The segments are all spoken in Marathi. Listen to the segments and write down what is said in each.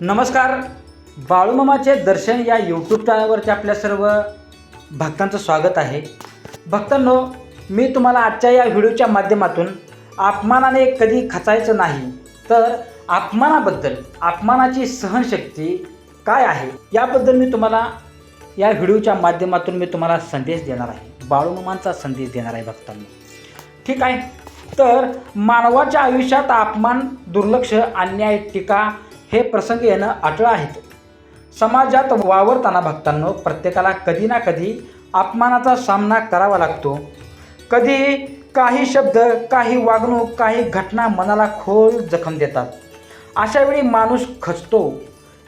नमस्कार. बाळूमामाचे दर्शन या यूट्यूब चॅनलवरती आपल्या सर्व भक्तांचं स्वागत आहे. भक्तांनो मी तुम्हाला आजच्या या व्हिडिओच्या माध्यमातून अपमानाने कधी खचायचं नाही तर अपमानाबद्दल अपमानाची सहनशक्ती काय आहे याबद्दल मी तुम्हाला या व्हिडिओच्या माध्यमातून मी तुम्हाला संदेश देणार आहे. बाळूमामांचा संदेश देणार आहे भक्तांनो. ठीक आहे? तर मानवाच्या आयुष्यात अपमान दुर्लक्ष अन्याय टीका हे प्रसंग येणं अटळ आहेत समाजात वावरताना भक्तांनो प्रत्येकाला कधी ना कधी अपमानाचा सामना करावा लागतो. कधी काही शब्द काही वागणूक काही घटना मनाला खोल जखम देतात. अशावेळी माणूस खचतो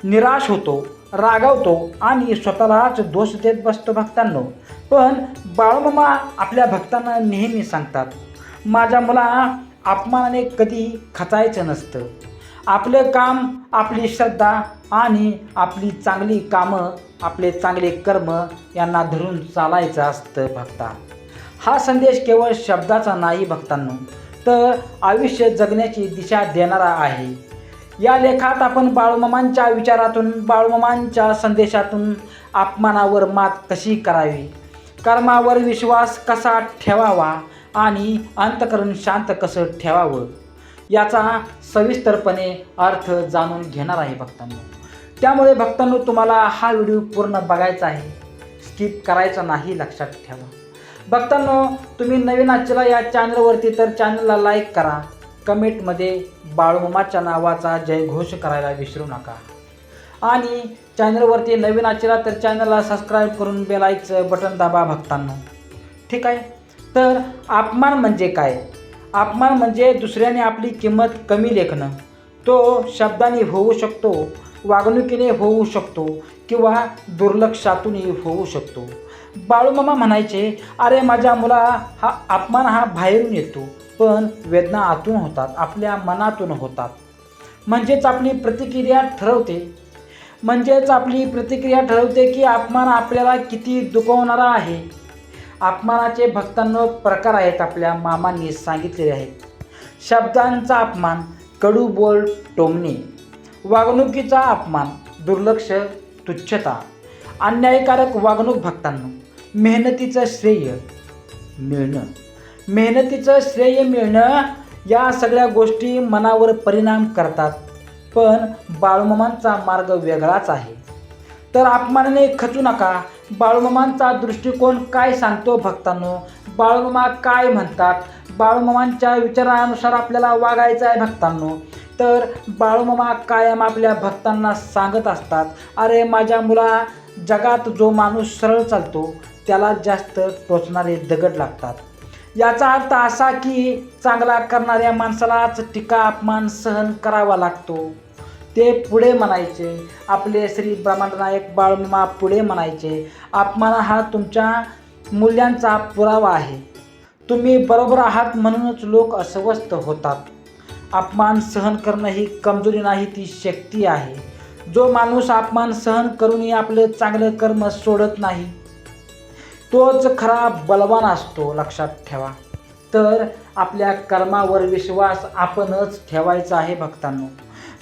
निराश होतो रागावतो आणि स्वतःलाच दोष देत बसतो भक्तांनो. पण बाळमामा आपल्या भक्तांना नेहमी सांगतात माझ्या मुला अपमानाने कधी खचायचं नसतं. आपलं काम आपली श्रद्धा आणि आपली चांगली कामं आपले चांगले कर्म यांना धरून चालायचं असतं भक्ता. हा संदेश केवळ शब्दाचा नाही भक्तांनो तर आयुष्य जगण्याची दिशा देणारा आहे. या लेखात आपण बाळूमामांच्या विचारातून बाळूमामांच्या संदेशातून अपमानावर मात कशी करावी? कर्मावर विश्वास कसा ठेवावा आणि अंतकरण शांत कसं ठेवावं? याचा सविस्तरपणे अर्थ जाणून घेणार आहे भक्तांनो. त्यामुळे भक्तांनो तुम्हाला हा व्हिडिओ पूर्ण बघायचा आहे. स्किप करायचा नाही लक्षात ठेवा. भक्तांनो तुम्ही नवीन आजच्या या चॅनलवरती तर चॅनलला लाईक करा. कमेंटमध्ये बाळूमामाच्या नावाचा जयघोष करायला विसरू नका. आणि चॅनलवरती नवीन आचेला तर चॅनलला सबस्क्राईब करून बेलायचं बटन दाबा भक्तांनो. ठीक आहे? तर अपमान म्हणजे काय? अपमान म्हणजे दुसऱ्याने आपली किंमत कमी लेखणं. तो शब्दाने होऊ शकतो वागणुकीने होऊ शकतो किंवा दुर्लक्षातूनही होऊ शकतो. बाळूमामा म्हणायचे अरे माझ्या मुला हा अपमान हा बाहेरून येतो पण वेदना आतून होतात आपल्या मनातून होतात. म्हणजेच आपली प्रतिक्रिया ठरवते. म्हणजेच आपली प्रतिक्रिया ठरवते की अपमान आपल्याला किती दुखवणारा आहे. अपमानाचे भक्तांनो प्रकार आहेत आपल्या मामांनी सांगितलेले आहेत. शब्दांचा अपमान कडू बोल टोमणे. वागणुकीचा अपमान दुर्लक्ष तुच्छता. अन्यायकारक वागणूक भक्तांनो मेहनतीचं श्रेय मिळणं. मेहनतीचं श्रेय मिळणं या सगळ्या गोष्टी मनावर परिणाम करतात. पण बाळूमामांचा मार्ग वेगळाच आहे. तर अपमानाने खचू नका. बाळूमामांचा दृष्टिकोन काय सांगतो भक्तांनो? बाळूमामा काय म्हणतात? बाळूमामांच्या विचारानुसार आपल्याला वागायचं आहे भक्तांनो. तर बाळूमामा कायम आपल्या भक्तांना सांगत असतात अरे माझ्या मुला जगात जो माणूस सरळ चालतो त्याला जास्त टोचणारे दगड लागतात. याचा अर्थ असा की चांगला करणाऱ्या माणसालाच टीका अपमान सहन करावा लागतो. ते पुढे म्हणायचे. आपले श्री ब्रह्मांडनायक बाळमामा पुढे म्हणायचे अपमान हा तुमच्या मूल्यांचा पुरावा आहे. तुम्ही बरोबर आहात म्हणूनच लोक अस्वस्थ होतात. अपमान सहन करणं ही कमजोरी नाही ती शक्ती आहे. जो माणूस अपमान सहन करूनही आपलं चांगलं कर्म सोडत नाही तोच खरा बलवान असतो लक्षात ठेवा. तर आपल्या कर्मावर विश्वास आपणच ठेवायचा आहे भक्तांनो.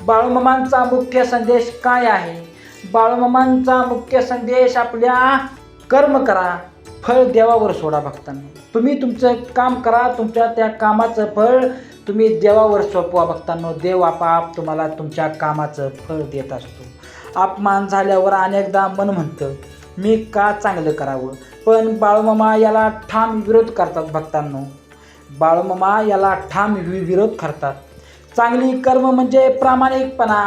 बाळूमामांचा मुख्य संदेश काय आहे? बाळूमामांचा मुख्य संदेश आपल्या कर्म करा फळ देवावर सोडा भक्तांना. तुम्ही तुमचं काम करा तुमच्या त्या कामाचं फळ तुम्ही देवावर सोपवा भक्तांनो. देव आपाप तुम्हाला तुमच्या कामाचं फळ देत असतो. अपमान झाल्यावर अनेकदा मन म्हणतं मी का चांगलं करावं? पण बाळूमामा याला ठाम विरोध करतात भक्तांनो. बाळूमामा याला ठाम विरोध करतात. चांगली कर्म म्हणजे प्रामाणिकपणा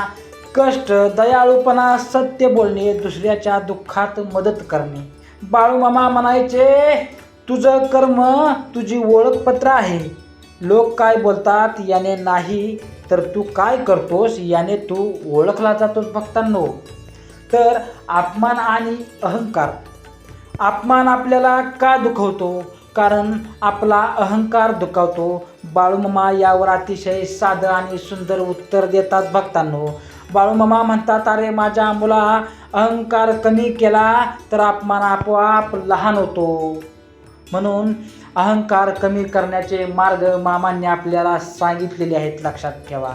कष्ट दयाळूपणा सत्य बोलणे दुसऱ्याच्या दुःखात मदत करणे. बाळूमामा म्हणायचे तुझं कर्म तुझी ओळखपत्र आहे. लोक काय बोलतात याने नाही तर तू काय करतोस याने तू ओळखला जातोस भक्तांनो. तर अपमान आणि अहंकार. अपमान आपल्याला का दुखवतो? कारण आपला अहंकार दुखावतो बाळूमामा यावर अतिशय साधं आणि सुंदर उत्तर देतात भक्तांनो. बाळूमामा म्हणतात अरे माझ्या मुला अहंकार कमी केला तर अपमान आपोआप लहान होतो. म्हणून अहंकार कमी करण्याचे मार्ग मामांनी आपल्याला सांगितलेले आहेत लक्षात ठेवा.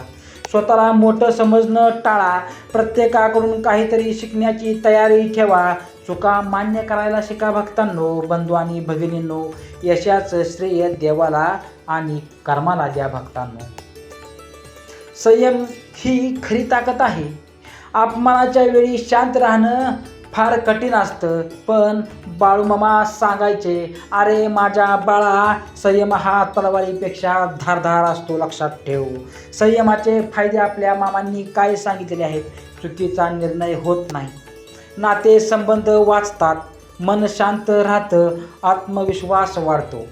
स्वतःला मोठं समजणं टाळा. प्रत्येकाकडून काहीतरी शिकण्याची तयारी ठेवा. चुका मान्य करायला शिका भक्तांनो बंधू आणि भगिनींनो. यशाचं श्रेय देवाला आणि कर्माला द्या भक्तांनो. संयम ही खरी ताकद आहे. अपमानाच्या वेळी शांत राहणं फार कठीण असतं पण बाळूमामा सांगायचे अरे माझ्या बाळा संयम हा तलवारीपेक्षा धारधार असतो लक्षात ठेव. संयमाचे फायदे आपल्या मामांनी काय सांगितलेले आहेत चुकीचा निर्णय होत नाही. नाते संबंध वाचतात मन शांत राहतं आत्मविश्वास वाढतो.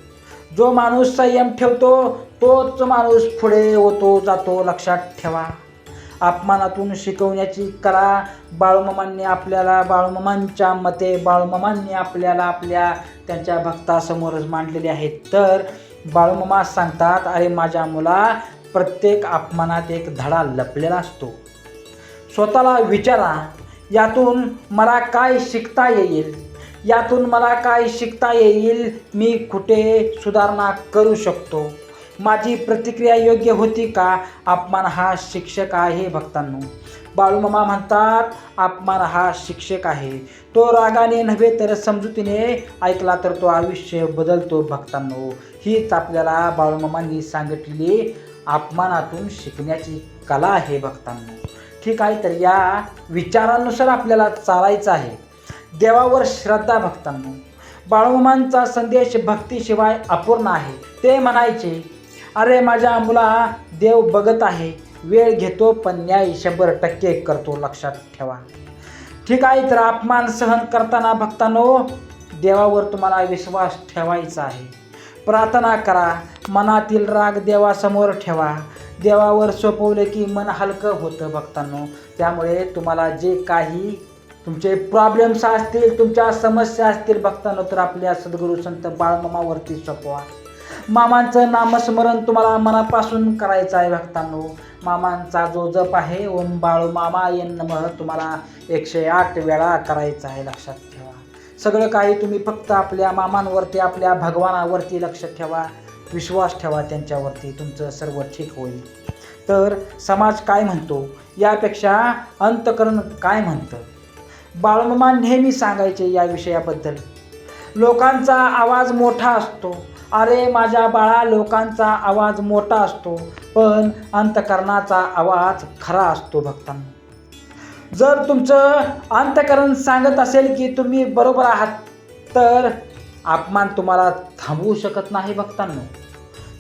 जो माणूस संयम ठेवतो तोच माणूस पुढे होतो जातो. लक्षात ठेवा. अपमानातून शिकवण्याची कला बाळूमामांनी आपल्याला बाळूमामांच्या मते बाळूमामांनी आपल्याला आपल्या त्यांच्या भक्तासमोरच मांडलेले आहेत. तर बाळूमामा सांगतात अरे माझ्या मुला प्रत्येक अपमानात एक धडा लपलेला असतो. स्वतःला विचारा यातून मला काय शिकता येईल? यातून मला काय शिकता येईल मी कुठे सुधारणा करू शकतो? माझी प्रतिक्रिया योग्य होती का? अपमान हा शिक्षक आहे भक्तांनो. बाळूमामा म्हणतात अपमान हा शिक्षक आहे. तो रागाने नव्हे तर समजुतीने ऐकला तर तो आयुष्य बदलतो भक्तांनो. हीच आपल्याला बाळूमामांनी सांगितलेली अपमानातून शिकण्याची कला आहे भक्तांनो. ठीक आहे तर या विचारानुसार आपल्याला चालायचं आहे. देवावर श्रद्धा भक्तांनो. बाळूमामांचा संदेश भक्तीशिवाय अपूर्ण आहे. ते म्हणायचे अरे माझ्या मुला देव बघत आहे. वेळ घेतो पण न्याय शंभर टक्के करतो लक्षात ठेवा. ठीक आहे तर अपमान सहन करताना भक्तांनो देवावर तुम्हाला विश्वास ठेवायचा आहे. प्रार्थना करा मनातील राग देवासमोर ठेवा. देवावर सोपवले की मन हलकं होतं भक्तांनो. त्यामुळे तुम्हाला जे काही तुमचे प्रॉब्लेम्स असतील तुमच्या समस्या असतील भक्तांनो तर आपल्या सद्गुरू संत बाळमामावरती सोपवा मामांचं नामस्मरण तुम्हाला मनापासून करायचं आहे भक्तांनो. मामांचा जो जप आहे ओम बाळू मामा येन नमः तुम्हाला एकशे आठ वेळा करायचा आहे लक्षात ठेवा. सगळं काही तुम्ही फक्त आपल्या मामांवरती आपल्या भगवानावरती लक्ष ठेवा विश्वास ठेवा त्यांच्यावरती तुमचं सर्व ठीक होईल. तर समाज काय म्हणतो? यापेक्षा अंतकरण काय म्हणतं? बाळमामा नेहमी सांगायचे या विषयाबद्दल. लोकांचा आवाज मोठा असतो. अरे माझ्या बाळा लोकांचा आवाज मोठा असतो. पण अंतकरणाचा आवाज खरा असतो भक्तांना. जर तुमचं अंतकरण सांगत असेल की तुम्ही बरोबर आहात तर अपमान तुम्हाला थांबवू शकत नाही भक्तांना.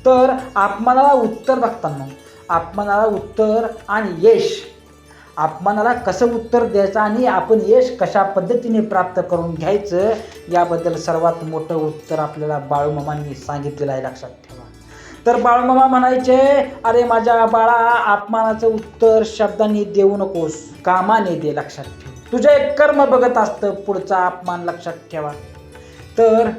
तर अपमानाला उत्तर भक्तांना. अपमानाला उत्तर आणि यश. अपमानाला कसं उत्तर द्यायचं आणि आपण यश कशा पद्धतीने प्राप्त करून घ्यायचं याबद्दल सर्वात मोठं उत्तर आपल्याला बाळूमामांनी सांगितलेलं आहे लक्षात ठेवा. तर बाळूमामा म्हणायचे अरे माझ्या बाळा अपमानाचं उत्तर शब्दांनी देऊ नकोस कामाने दे लक्षात ठेव. तुझे कर्म बघत असतं पुढचा अपमान लक्षात ठेवा. तर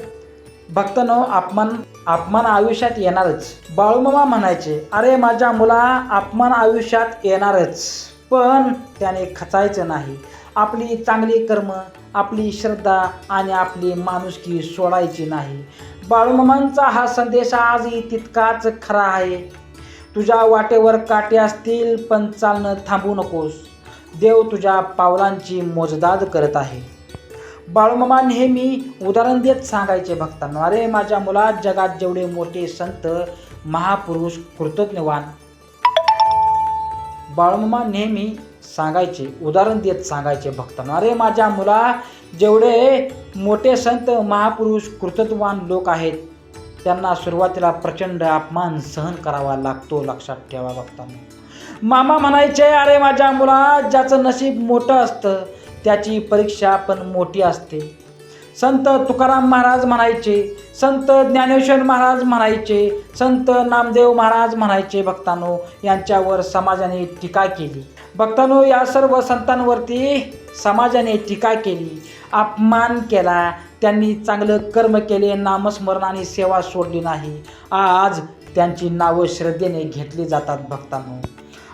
भक्तनो अपमान अपमान आयुष्यात येणारच. बाळूमामा म्हणायचे अरे माझ्या मुला अपमान आयुष्यात येणारच. पण त्याने खचायचं नाही. आपली चांगली कर्म आपली श्रद्धा आणि आपली माणुसकी सोडायची नाही. बाळूमामांचा हा संदेश आजही तितकाच खरा आहे. तुझ्या वाटेवर काटे असतील पण चालणं थांबू नकोस. देव तुझ्या पावलांची मोजदाद करत आहे. बाळूमामा नेहमी उदाहरण देत सांगायचे भक्तांना अरे माझ्या मुलात जगात जेवढे मोठे संत महापुरुष कृतज्ञवान बाळमामा नेहमी सांगायचे उदाहरण देत सांगायचे भक्तांना. अरे माझ्या मुला जेवढे मोठे संत महापुरुष कृतज्ञवान लोक आहेत त्यांना सुरुवातीला प्रचंड अपमान सहन करावा लागतो लक्षात ठेवा भक्तांना. मामा म्हणायचे अरे माझ्या मुला ज्याचं नशीब मोठं असतं त्याची परीक्षा पण मोठी असते. संत तुकाराम महाराज म्हणायचे संत ज्ञानेश्वर महाराज म्हणायचे संत नामदेव महाराज म्हणायचे भक्तांनो यांच्यावर समाजाने टीका केली. भक्तांनो या सर्व संतांवरती समाजाने टीका केली अपमान केला त्यांनी चांगलं कर्म केले नामस्मरण आणि सेवा सोडली नाही. आज त्यांची नावं श्रद्धेने घेतली जातात भक्तांनो.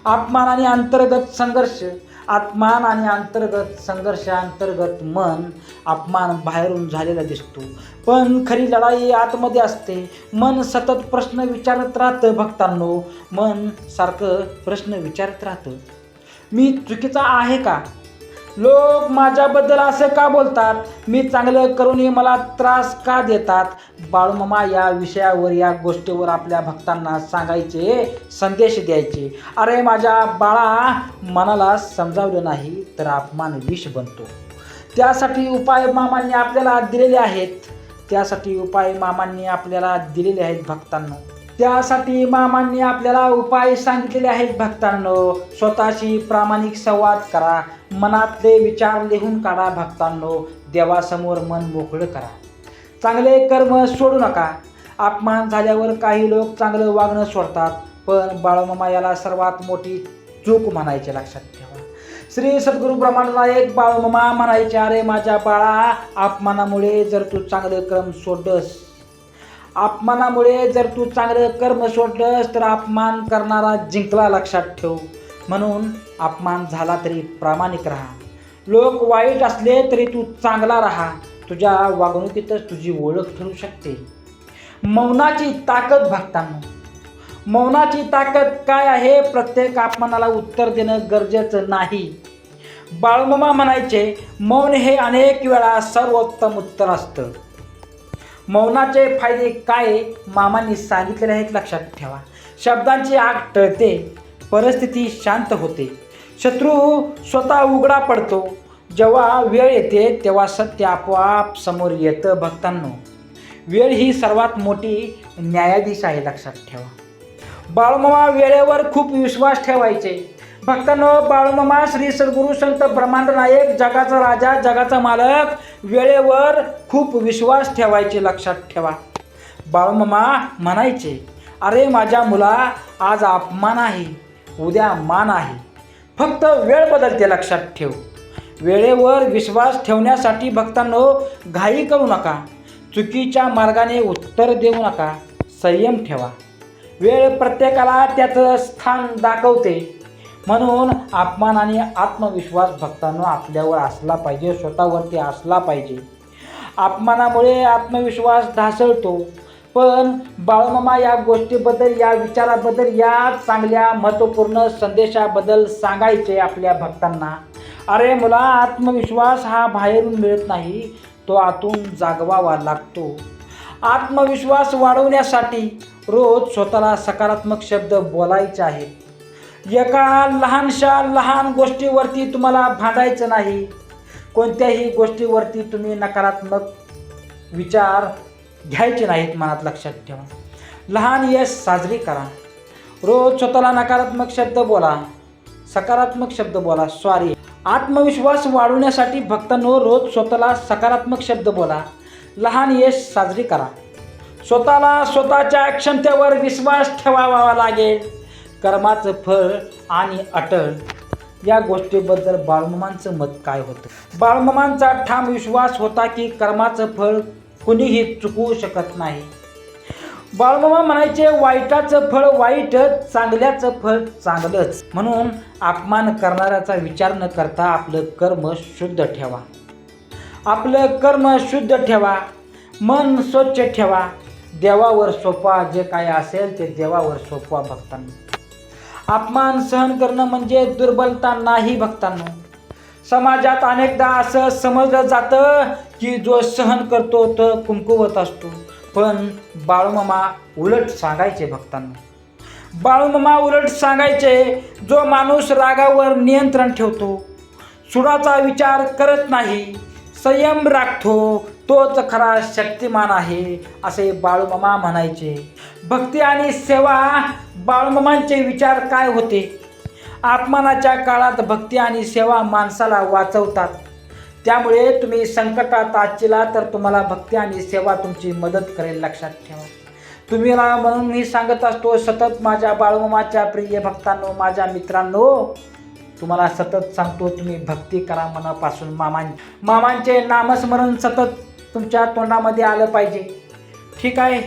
अपमान आणि अंतर्गत संघर्ष आत्मान आणि अंतर्गत संघर्ष अंतर्गत मन अपमान बाहेरून झालेला दिसतो. पण खरी लढाई आतमध्ये असते. मन सतत प्रश्न विचारत राहतं भक्तांनो. मन सारखं प्रश्न विचारत राहतं. मी चुकीचा आहे का? लोक माझ्याबद्दल असं का बोलतात? मी चांगलं करूनही मला त्रास का देतात? बाळूमामा या विषयावर या गोष्टीवर आपल्या भक्तांना सांगायचे संदेश द्यायचे. अरे माझ्या बाळा मनाला समजावलं नाही तर अपमान विष बनतो. त्यासाठी उपाय मामांनी आपल्याला दिलेले आहेत. त्यासाठी उपाय मामांनी आपल्याला दिलेले आहेत भक्तांना. त्यासाठी मामांनी आपल्याला उपाय सांगितलेले आहेत भक्तांनो. स्वतःशी प्रामाणिक संवाद करा. मनातले विचार लिहून काढा भक्तांनो. देवासमोर मन मोकळं करा. चांगले कर्म सोडू नका. अपमान झाल्यावर काही लोक चांगलं वागणं सोडतात पण बाळमामा याला सर्वात मोठी चूक म्हणायचे लक्षात ठेवा. श्री सद्गुरू ब्रह्मांडनायक बाळमामा म्हणायचे अरे माझ्या बाळा अपमानामुळे जर तू चांगलं कर्म सोडस अपमानामुळे जर तू चांगलं कर्म सोडलंस तर अपमान करणारा जिंकला लक्षात ठेव. म्हणून अपमान झाला तरी प्रामाणिक राहा. लोक वाईट असले तरी तू चांगला राहा. तुझ्या वागणुकीतच तुझी ओळख ठरू शकते. मौनाची ताकद भक्तांना. मौनाची ताकद काय आहे? प्रत्येक अपमानाला उत्तर देणं गरजेचं नाही. बाळमामा म्हणायचे मौन हे अनेक वेळा सर्वोत्तम उत्तर असतं. मौनाचे फायदे काय मामांनी सांगितलेले आहेत लक्षात ठेवा. शब्दांची आग टळते परिस्थिती शांत होते. शत्रू स्वतः उघडा पडतो. जेव्हा वेळ येते तेव्हा सत्य आपोआप समोर येतं भक्तांनो. वेळ ही सर्वात मोठी न्यायाधीश आहे लक्षात ठेवा. बाळमामा वेळेवर खूप विश्वास ठेवायचे. भक्तांनो बाळमामा श्री सद्गुरू संत ब्रह्मांड नायक जगाचा राजा जगाचा मालक वेळेवर खूप विश्वास ठेवायचे लक्षात ठेवा. बाळमामा म्हणायचे अरे माझ्या मुला आज अपमान आहे उद्या मान आहे. फक्त वेळ बदलते लक्षात ठेव. वेळेवर विश्वास ठेवण्यासाठी भक्तांनो घाई करू नका. चुकीच्या मार्गाने उत्तर देऊ नका. संयम ठेवा. वेळ प्रत्येकाला त्याचं स्थान दाखवते. म्हणून अपमान आणि आत्मविश्वास भक्तांनो आपल्यावर असला पाहिजे स्वतःवरती असला पाहिजे. अपमानामुळे आत्मविश्वास ढासळतो. पण बाळमामा या गोष्टीबद्दल या विचाराबद्दल या चांगल्या महत्त्वपूर्ण संदेशाबद्दल सांगायचे आपल्या भक्तांना. अरे मुला आत्मविश्वास हा बाहेरून मिळत नाही तो आतून जागवावा लागतो. आत्मविश्वास वाढवण्यासाठी रोज स्वतःला सकारात्मक शब्द बोलायचे आहेत. एका लहानशा लहान गोष्टीवरती तुम्हाला भांडायचं नाही. कोणत्याही गोष्टीवरती तुम्ही नकारात्मक विचार घ्यायचे नाहीत मनात लक्षात ठेवा. लहान यश साजरी करा. रोज स्वतःला नकारात्मक शब्द बोला. सकारात्मक शब्द बोला. सॉरी आत्मविश्वास वाढवण्यासाठी भक्तांनो रोज स्वतःला सकारात्मक शब्द बोला. लहान यश साजरी करा. स्वतःला स्वतःच्या क्षमतेवर विश्वास ठेवावा लागेल. कर्माचं फळ आणि अटळ या गोष्टीबद्दल बाळमामांचं मत काय होतं? बाळमामांचा ठाम विश्वास होता की कर्माचं फळ कुणीही चुकवू शकत नाही. बाळमामा म्हणायचे वाईटाचं फळ वाईटच चांगल्याचं फळ चांगलंच. म्हणून अपमान करणाऱ्याचा विचार न करता आपलं कर्म शुद्ध ठेवा. आपलं कर्म शुद्ध ठेवा. मन स्वच्छ ठेवा. देवावर सोपा जे काय असेल ते देवावर सोपवा भक्तांना. अपमान सहन करणं म्हणजे दुर्बलता नाही भक्तांना. समाजात अनेकदा असं समजलं जातं की जो सहन करतो तो कुमकुवत असतो. पण बाळूमामा उलट सांगायचे भक्तांना. बाळूमामा उलट सांगायचे जो माणूस रागावर नियंत्रण ठेवतो सुडाचा विचार करत नाही संयम राखतो तोच खरा शक्तिमान आहे असे बाळूमामा म्हणायचे. भक्ती आणि सेवा बाळूमामांचे विचार काय होते? आत्मानाच्या काळात भक्ती आणि सेवा माणसाला वाचवतात. त्यामुळे तुम्ही संकटात आचिला तर तुम्हाला भक्ती आणि सेवा तुमची मदत करेल लक्षात ठेवा. तुम्ही म्हणून मी सांगत असतो सतत माझ्या बाळूमामाच्या प्रिय भक्तांनो माझ्या मित्रांनो तुम्हाला सतत सांगतो तुम्ही भक्ती करा मनापासून. मामां मामांचे नामस्मरण सतत तुमच्या तोंडामध्ये आलं पाहिजे. ठीक आहे?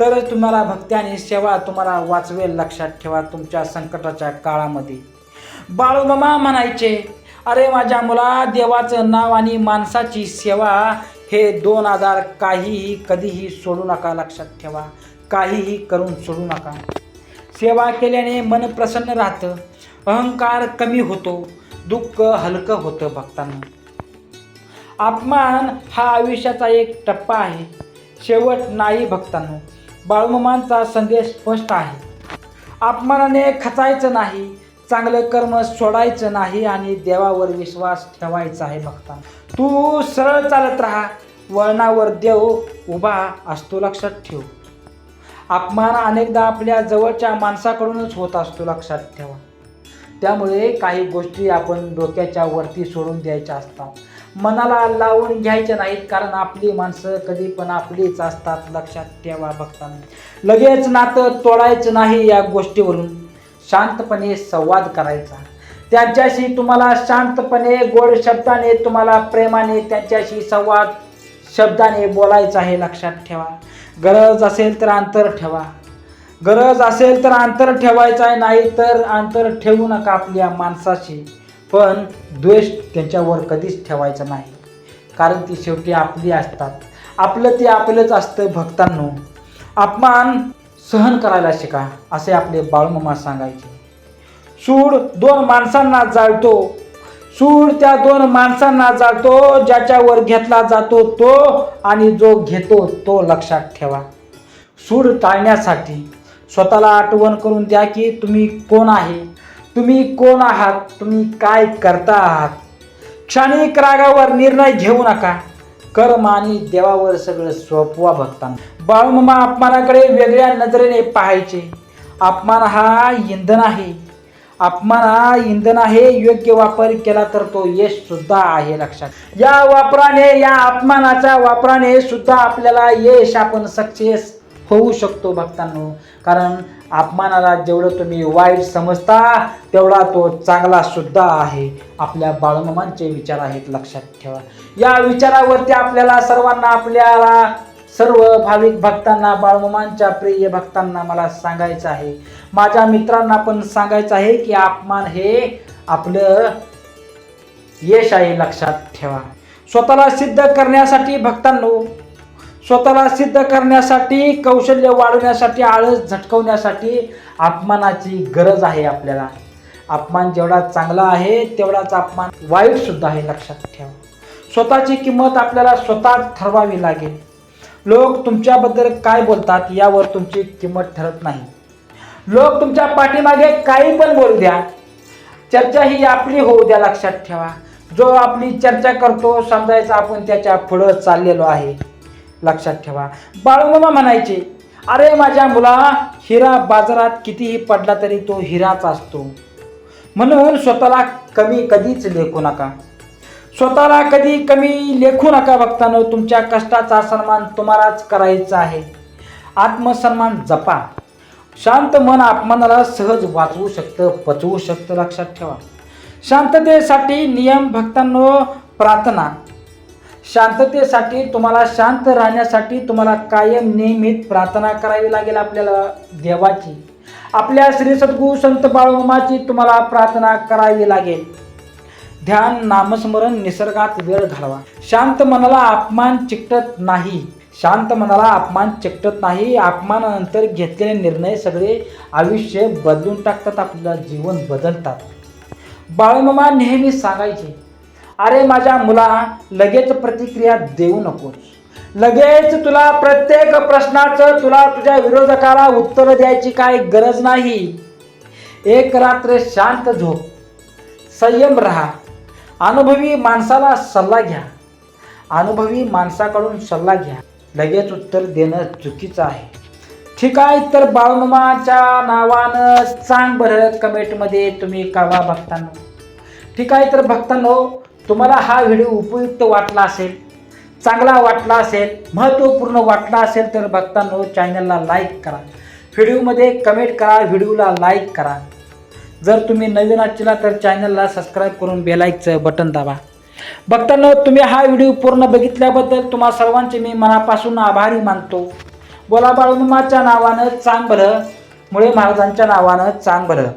तरच तुम्हाला भक्ती आणि सेवा तुम्हाला वाचवेल लक्षात ठेवा तुमच्या संकटाच्या काळामध्ये. बाळूमामा म्हणायचे अरे माझ्या मुला देवाचं नाव आणि माणसाची सेवा हे दोन आधार काहीही कधीही सोडू नका लक्षात ठेवा. काहीही करून सोडू नका. सेवा केल्याने मन प्रसन्न राहतं अहंकार कमी होतो दुःख हलकं होतं भक्तांना. अपमान हा आयुष्याचा एक टप्पा आहे. शेवट नाही भक्तांनो बाळूमामांचा संदेश स्पष्ट आहे. अपमानाने खचायचं नाही चांगलं कर्म सोडायचं नाही आणि देवावर विश्वास ठेवायचा आहे भक्ता. तू सरळ चालत राहा वळणावर देव उभा असतो लक्षात ठेव. अपमान अनेकदा आपल्या जवळच्या माणसाकडूनच होत असतो लक्षात ठेवा. त्यामुळे काही गोष्टी आपण डोक्याच्या वरती सोडून द्यायच्या असतात. मनाला लावून घ्यायच्या नाहीत कारण आपली माणसं कधी पण आपलीच असतात लक्षात ठेवा भक्तांनी. लगेच नातं तोडायचं नाही या गोष्टीवरून. शांतपणे संवाद करायचा. त्यांच्याशी तुम्हाला शांतपणे गोड शब्दाने तुम्हाला प्रेमाने त्यांच्याशी संवाद शब्दाने बोलायचं आहे लक्षात ठेवा. गरज असेल तर अंतर ठेवा. गरज असेल तर अंतर ठेवायचं आहे नाही तर अंतर ठेवू नका आपल्या माणसाशी. पण द्वेष त्यांच्यावर कधीच ठेवायचा नाही. कारण ती शेवटी आपली असतात. आपलं ते आपलंच असतं भक्तांनो. अपमान सहन करायला शिका असे आपले बाळूमामा सांगायचे. सूड दोन माणसांना जाळतो. सूड त्या दोन माणसांना जाळतो ज्याच्यावर घेतला जातो तो आणि जो घेतो तो लक्षात ठेवा. सूड टाळण्यासाठी स्वतःला आठवण करून द्या की तुम्ही कोण आहे? तुम्ही कोण आहात? तुम्ही काय करता आहात? क्षणिक रागावर निर्णय घेऊ नका. कर्म आणि देवावर सगळं सोपवा भक्तांना बाळूमामा अपमानाकडे वेगळ्या नजरेने पाहायचे. अपमान हा इंधन आहे. अपमान हा इंधन आहे. योग्य वापर केला तर तो यश सुद्धा आहे लक्षात. या वापराने या अपमानाच्या वापराने सुद्धा आपल्याला यश आपण सक्सेस होऊ शकतो भक्तांनो. कारण अपमानाला जेवढं तुम्ही वाईट समजता तेवढा तो चांगला सुद्धा आहे. आपल्या बाळूमामांचे विचार आहेत लक्षात ठेवा. या विचारावरती आपल्याला सर्वांना आपल्याला सर्व भाविक भक्तांना बाळमामांच्या प्रिय भक्तांना मला सांगायचं आहे. माझ्या मित्रांना पण सांगायचं आहे की अपमान हे आपलं यश आहे लक्षात ठेवा. स्वतःला सिद्ध करण्यासाठी भक्तांनो स्वतःला सिद्ध करण्यासाठी कौशल्य वाढवण्यासाठी आळस झटकवण्यासाठी अपमानाची गरज आहे आपल्याला. अपमान जेवढा चांगला आहे तेवढाच अपमान वाईट सुद्धा आहे लक्षात ठेवा. स्वतःची किंमत आपल्याला स्वतः ठरवावी लागेल. लोक तुमच्याबद्दल काय बोलतात यावर तुमची किंमत ठरत नाही. लोक तुमच्या पाठीमागे काही पण बोलू द्या. चर्चा ही आपली होऊ द्या लक्षात ठेवा. जो आपली चर्चा करतो समजायचं आपण त्याच्या पुढं चाललेलो आहे. लक्षात ठेवा. बाळूमामा म्हणायचे अरे माझ्या मुला हिरा बाजारात कितीही पडला तरी तो हिराच असतो. म्हणून स्वतःला कमी कधीच लेखू नका. स्वतःला कधी कमी लेखू नका बघतानो तुमच्या कष्टाचा सन्मान तुम्हालाच करायचा आहे. आत्मसन्मान जपा. शांत मन अपमानाला सहज वाचवू शकतं पचवू शकतं लक्षात ठेवा. शांततेसाठी नियम भक्तांनो प्रार्थना. शांततेसाठी तुम्हाला शांत राहण्यासाठी तुम्हाला कायम नियमित प्रार्थना करावी लागेल आपल्याला देवाची. आपल्या श्री सद्गुरू संत बाळूमाची तुम्हाला प्रार्थना करावी लागेल. ध्यान नामस्मरण निसर्गात वेळ घालवा. शांत मनाला अपमान चिकटत नाही. शांत मनाला अपमान चिकटत नाही. अपमानानंतर घेतलेले निर्णय सगळे आयुष्य बदलून टाकतात आपलं जीवन बदलतात. बाळूमामा नेहमी सांगायचे अरे माझ्या मुला लगेच प्रतिक्रिया देऊ नकोस. लगेच तुला प्रत्येक प्रश्नाचं तुला तुझ्या विरोधकाला उत्तर द्यायची काय गरज नाही. एक रात्र शांत झोप. संयम राहा. अनुभवी माणसाला सल्ला घ्या. अनुभवी माणसाकडून सल्ला घ्या. लगेच उत्तर देणं चुकीचं आहे. ठीक आहे तर बाळूमामाच्या नावानं सांग बरं कमेंटमध्ये तुम्ही कळवा बघताना ठीक आहे तर भक्तांनो तुम्हाला हा व्हिडिओ उपयुक्त वाटला असेल चांगला वाटला असेल महत्त्वपूर्ण वाटला असेल तर बघताना चॅनलला लाईक करा. व्हिडिओमध्ये कमेंट करा व्हिडिओला लाईक करा. जर तुम्ही नवीन असला तर चॅनलला सबस्क्राईब करून बेलाईकचं बटन दाबा. बघताना तुम्ही हा व्हिडिओ पूर्ण बघितल्याबद्दल तुम्हा सर्वांचे मी मनापासून आभारी मानतो. बोला बाळूमामाच्या नावानं चांगलं मुळे महाराजांच्या नावानं चांगलं.